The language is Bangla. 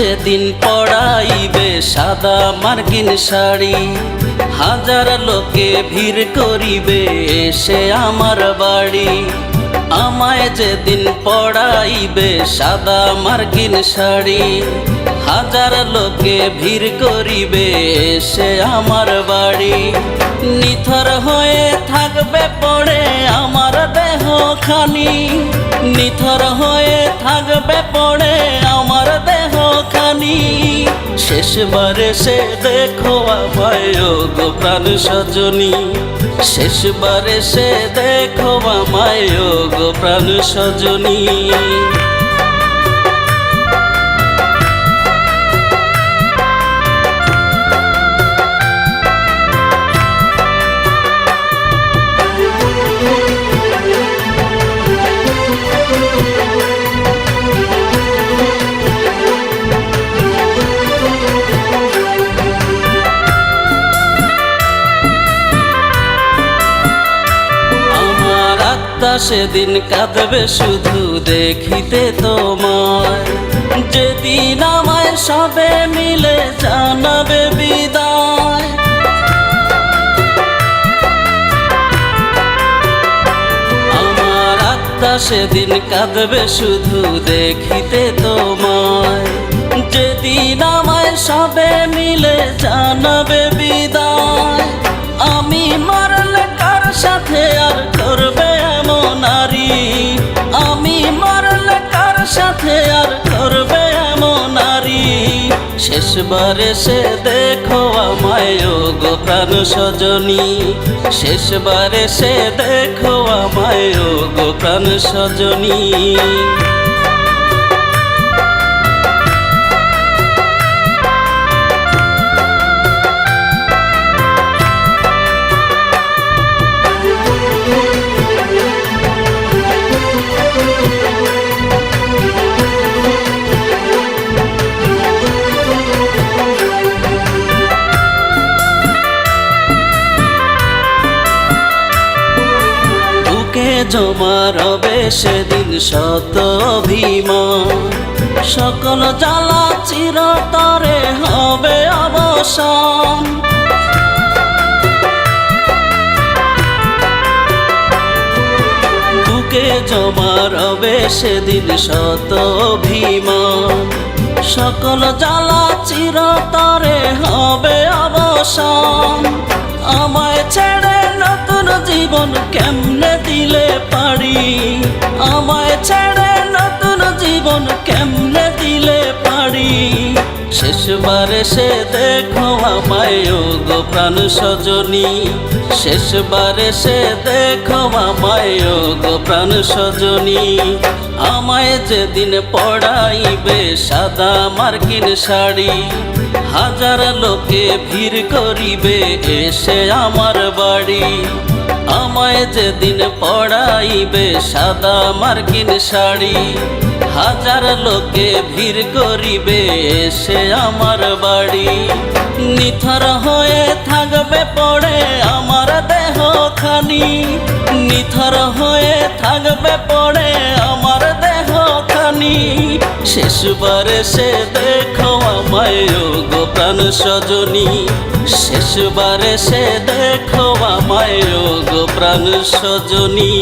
যেদিন পড়াইবে সাদা মার্কিন শাড়ি, হাজার লোকে ভিড় করিবে এসে আমার বাড়ি। আমায় যেদিন পড়াইবে সাদা মার্কিন শাড়ি, হাজার লোকে ভিড় করিবে এসে আমার বাড়ি। নিথর হয়ে থাকবে পড়ে আমার দেহ খানি নিথর হয়ে থাকবে পড়ে খানি শেষবারে সে দেখো আমায় গো প্রাণ সজনী। শেষবারে সে দেখো আমায় গো প্রাণ সজনী। সেদিন কাঁদবে শুধু দেখিতে তোমায়। যেদিন আমায় সবে মিলে জানাবে বিদায়। সেদিন কাঁদবে শুধু দেখিতে তোমায়। যেদিন আমায় সবে মিলে জানাবে বিদায়। আর ধরবে এমন নারী। শেষবারে সে দেখো আমায় গো প্রাণ সজনী। শেষবারে সে দেখো আমায় গো প্রাণ সজনী। জমা রবে সেদিন শত অভিমান। সকল জ্বালা চিরতরে হবে অবসান। বুকে জমা রবে সেদিন শত অভিমান। সকল জ্বালা চিরতরে হবে অবসান। আমায় ছেড়ে জীবন কেমনে দিলে পারি? আমায় ছেড়ে নতুন জীবন কেমনে দিলে পারি? শেষবারে সে দেখো আমায় গো প্রাণ সজনী। শেষবারে সে দেখো আমায় গো প্রাণ সজনী। আমায় যেদিন পড়াইবে সাদা মার্কিন শাড়ি, হাজার লোকে ভিড় করিবে, এসে আমার বাড়ি। আমায় যেদিন পড়াইবে সাদা মার্কিন শাড়ি, হাজার লোকে ভিড় করিবে সে আমার বাড়ি। নিথর হয়ে থাকবে পড়ে আমার দেহ খানি নিথর হয়ে থাকবে পড়ে আমার শেষবারে সে দেখো আমায় গো প্রাণ সজনী। শেষবারে সে দেখো আমায় গো প্রাণ সজনী।